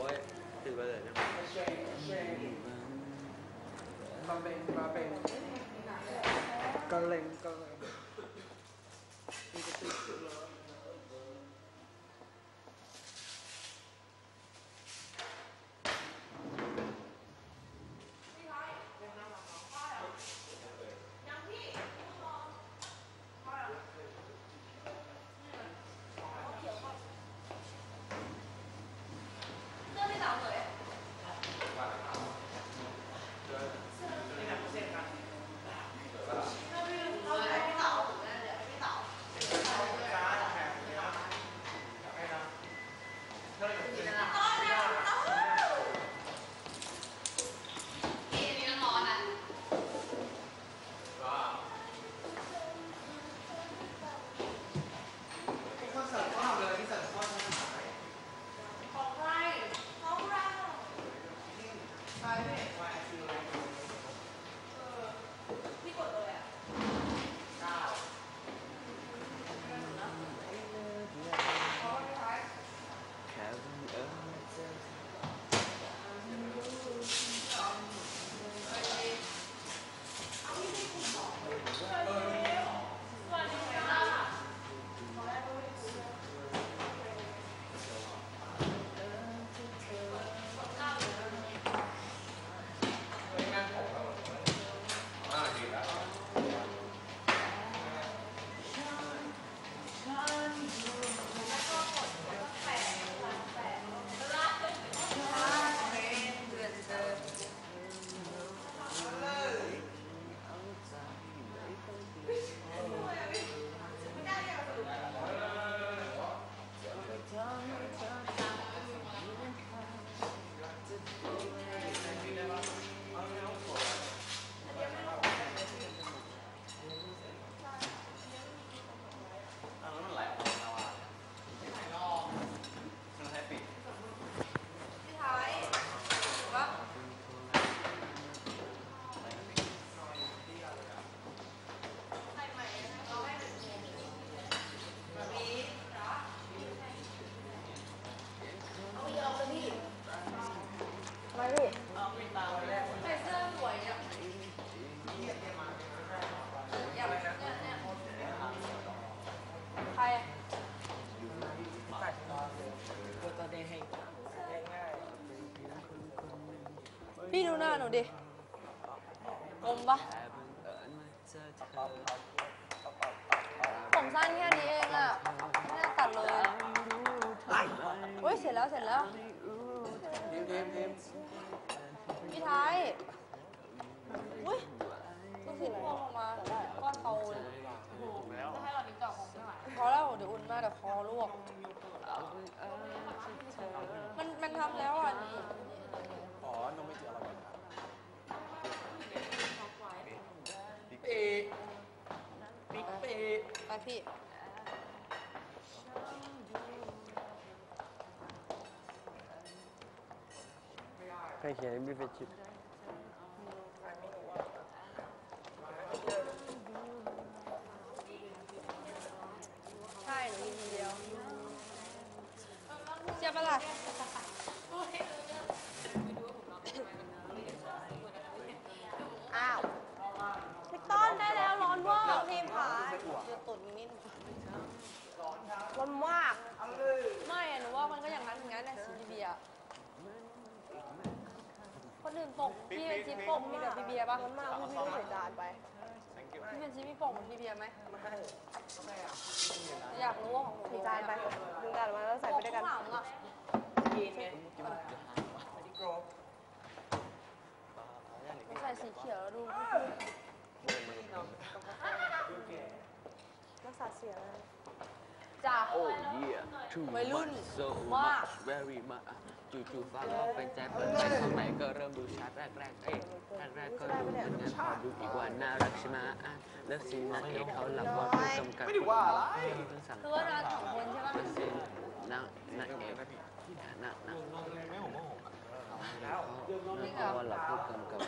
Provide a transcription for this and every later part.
ร้อยถือไปเลยนะมาเป็นมาเป็นกะเลงกะเลงมีกระติก พี่ดูห ไปพี่ ใครเขียนมีเป็นชิปใช่หนูกินทีเดียวเชื่อปะล่ะ อ้าวพี่ต้นได้แล้วร้อนเวอร์ทีมผายจะตุ่นมิ้นร้อนมาก ไม่อะหนูว่ามันก็อย่างนั้นอย่างนั้นแหละสีเบียร์คนอื่นปกพี่ เป็นชิปปกมีแบบพี่เบียร์ป่ะมันมากพี่พี่ก็เสียดายไปพี่เป็นชิปพี่ปกเหมือนพี่เบียร์ไหมอยากรู้ว่าของหนูดีใจไปดึงกันออกมาแล้วใส่ไปด้วยกันข้างหลังอะยีนไงที่กรฟหนูใส่สีเขียวแล้วดูรักษาเสียงนะจ้าโอ้เยี่ย too วัยรุ่น much so มาก much very much จู่ๆฟังแล้วเป็นใจเปิดใจข้างในก็เริ่มดูชัดแรกๆเอ๊ะ แรกๆก็ดูเหมือนกันพอดูอีกวันน่ารักใช่ไหมอะเลิฟซีนนางเอกเขาหลับบทผู้กำกับไม่ได้ว่าอะไรต้อสั่งคือว่าเราสองคนใช่ปะเลิฟซีนนางนางเอกนางนางไม่ผมว่าผมเขาเขาว่าหลับผู้กำกับ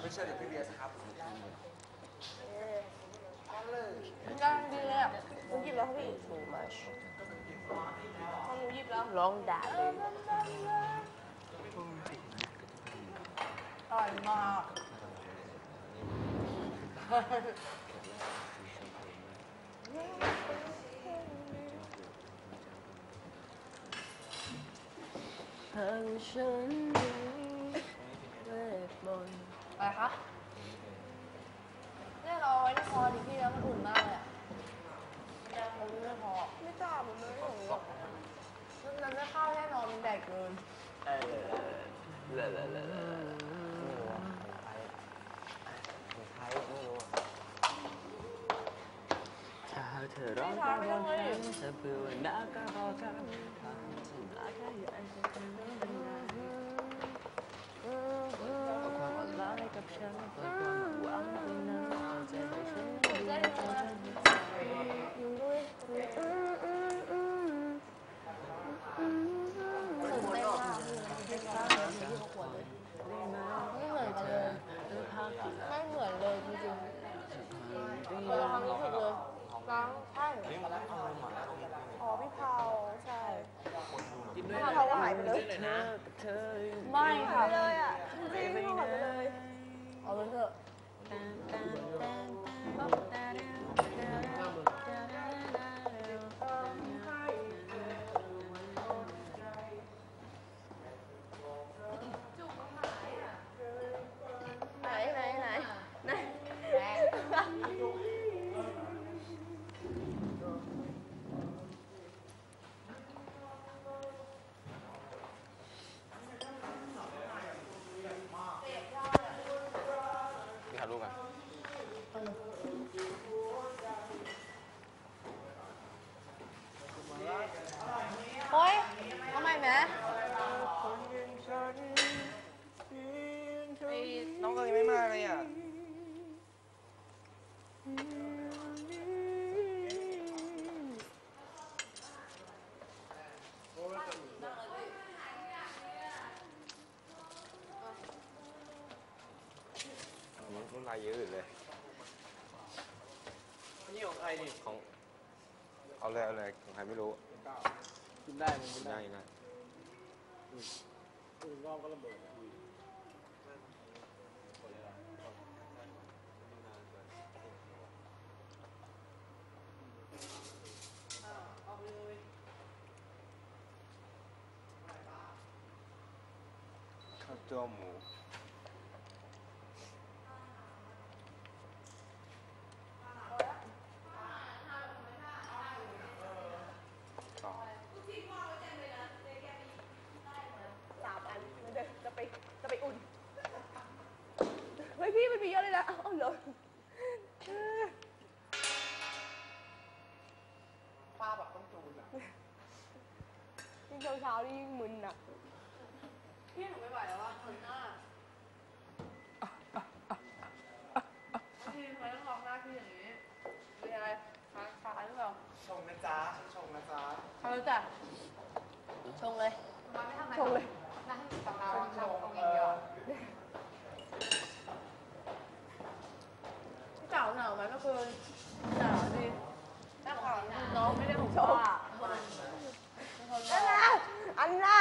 ไม่ใช่เดี๋ยวพี่เบียร์ครับกำลังดีเลยอะหนูหยิบแล้วพี่ too much พอหนูหยิบแล้วร้องด่าเลย อ ร่อยมากทางฉันเวทมนต์อะไรคะเนี่ยเราเอาไว้ในคอดิพี่แล้วมันอุ่นมากเลยอะมันไม่พอไม่กล้ามันเลยของเรามันไม่เข้าแน่นอนมันแดกเกิน เออเลอะเลอะเลอะ เลอะถ้าเธอร้องตะโกนให้เธอเบื่อหน้าก็รอกันทำฉันอาจจะอยากจะเป็นเรื่องเป็นราวเอาความอ่อนล้าให้กับฉันเปิดความหวังไว้นะเอาใจให้ฉันดูแลเธอทั้งใจตื่นเต้นมากพี่มันเป็นข้าวเนื้อที่เขาขวดเลยไม่เหมือนกันเลย ไม่เหมือนเลยจริงๆคนละความรู้สึกเลยล้างใช่ อ๋อพี่เผาใช่ กินด้ พี่ วย เผา ก็หายไปเลยนะ ไม่ค่ะไปเลยอะจริงๆหายไปเลยเอาเลยเถอะ มันรุ่นลายเยอะอยู่เลย นี่ของใครนี่ของ เอาเลยเอาเลยของใครไม่รู้กินได้มันกิกินนได้ได้กินได้ตื่นรอบก็ระเบิดข้าวจ้อหมูต่อ สามอันเดี๋ยวจะไปจะไปอุ่น เฮ้ยพี่มันมีเยอะเลยนะ เอาเอาเหรอป้าแบบต้องจูนอะยิ่งเช้าๆนี่ยิ่งมึนอะพี่หนูไม่ไหวแล้วอะคนหน้าพี่ทำไมต้องมองหน้าพี่อย่างนี้มีอะไรค้างคาหรือเปล่าชงนะจ๊ะชงนะจ๊ะทำเลยจ้ะชงเลยชงเลยนั่งกับเราชงทำตรงเอเองเดียวอ พี่เจ๋าหนาวไหมเมื่อ คืนหนาวดิแต่ข่าวน้องไม่ได้ของป้าอันน่ะอันน่ะ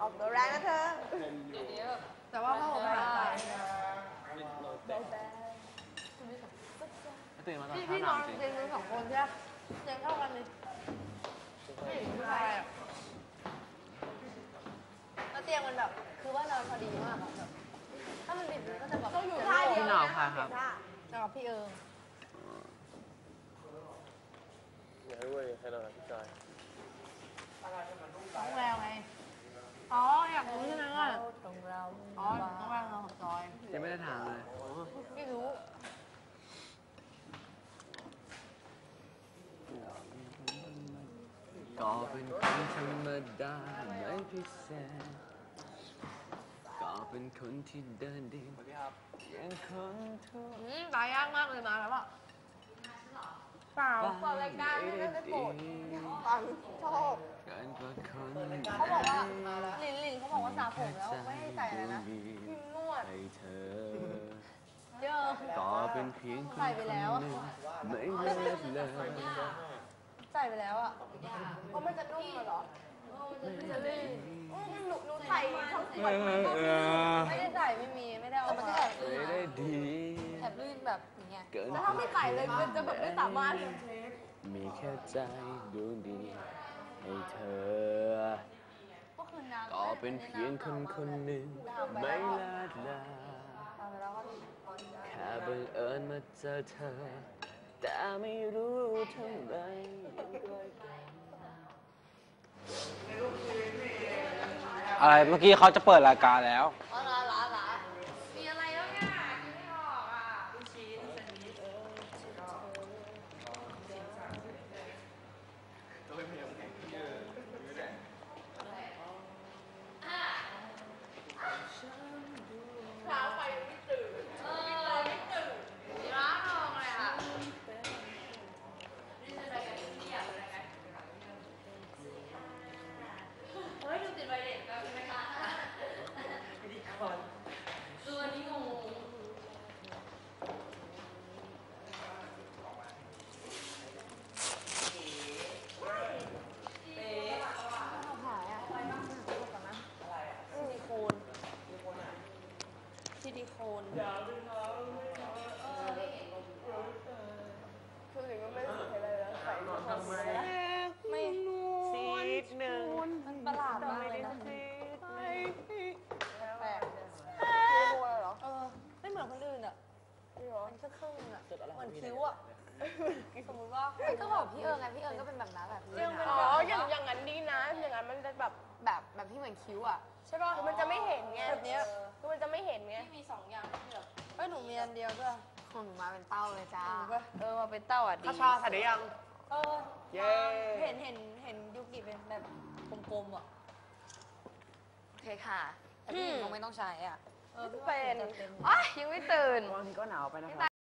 ออกตัวแรงนะเธอ แต่ว่าพ่อผมหายไปตื่นมาตอนพี่เช้าพี่หนาวนจริงอเตียงกันสองคนใช่ไหมเตียงเท่ากันเลยไม่ผู้ชายอะแล้วเตียงมันแบบ คือว่านอนพอดีมากอะแบบถ้ามันบิดมันก็จะแบบต้องอยู่ท่าเดียวพี่หนาวค่ะครับท่าแต่กับพี่เอิง อย่าด้วยให้เราพี่จอยน้องแววไง อ๋อ อยากรู้ใช่ไหมว่าตรงเรา อ๋อ น้องแววเราของจอย ยังไม่ได้ถามเลย ไม่รู้ ก็เป็นคนธรรมดาไม่พิเศษก็เป็นคนที่เดินดินยังคนทั่ว อืมตายยากมากเลยมาแล้วอะ เปล่าเปิดรายการไม่ได้โปรดฟังชอบกันกว่าคนเขาบอกว่าลินลินเขาบอกว่าสระผมแล้วไม่ให้ใส่อะไรนะพิมพ์นวดให้เธอเยอะก็เป็นเพียงคนใส่ไปแล้วคนหนึ่งไม่เลิศเลยใส่ไปแล้วอะเพราะมันจะนุ่มอะเหรอไม่ได้ใส่ไม่มีไม่ได้เอามาแอบลื่นไม่ได้ดีแอบ ลื่นแบบอย่างเงี้ยเกินแล้วถ้าไม่ใส่เลยมันจะแบบไม่สามารถมีแค่ใจดวงเดียวให้เธอ ก็คือน้ำก็เป็นเพียงคนคนหนึ่ง ไม่ลาดลาทำไปแล้วก็แค่บังเอิญมาเจอเธอ แต่ไม่รู้ทำไมยังใกล้กันอะไรเมื่อกี้เขาจะเปิดรายการแล้ว อ๋อละละละมีอะไรแล้วเนี่ยกินไม่ออกอะลูกชิ้นแซนด์วิช เช้าไปไม่ตื่น เออไม่ตื่นมีร้านทองเลยอะเฮ้ยดูติดไวเลสกันไหมคะตัวนี้งง ซิลิโคนซิลิโคนคือถึงก็ไม่ได้ใส่อะไรแล้วใส่มาทำไมไม่ซีดหนึ่งมันประหลาดมากเลยนะแปลกซิลิโคนเหรอ เออ ไม่เหมือนคนอื่นอะมันแค่ครึ่งอะ เหมือนคิ้วอะ สมมติว่า ก็บอกพี่เอิงไงพี่เอิงก็เป็นแบบนั้นแบบนี้ เรื่องมัน นะ อ๋ออย่างอย่างนั้นดีนะ อย่างนั้นมันจะแบบ แบบแบบพี่ เหมือนคิ้วอะใช่ป่ะคือมันจะไม่เห็นไงแบบเนี้ยคือมันจะไม่เห็นไงมีสองอย่างที่เหลือเอ้ยหนูมีอันเดียวด้วยของหนูมาเป็นเต้าเลยจ้าหนูก็เออมาเป็นเต้าอะดีถ้าชาใส่ได้ยังเออเย้เห็นเห็นเห็นยุกิเป็นแบบกลมๆอะโอเคค่ะแต่พี่หญิงคงไม่ต้องใช้อะเออเป็นอ๋อยังไม่ตื่นบางทีก็หนาวไปนะครับ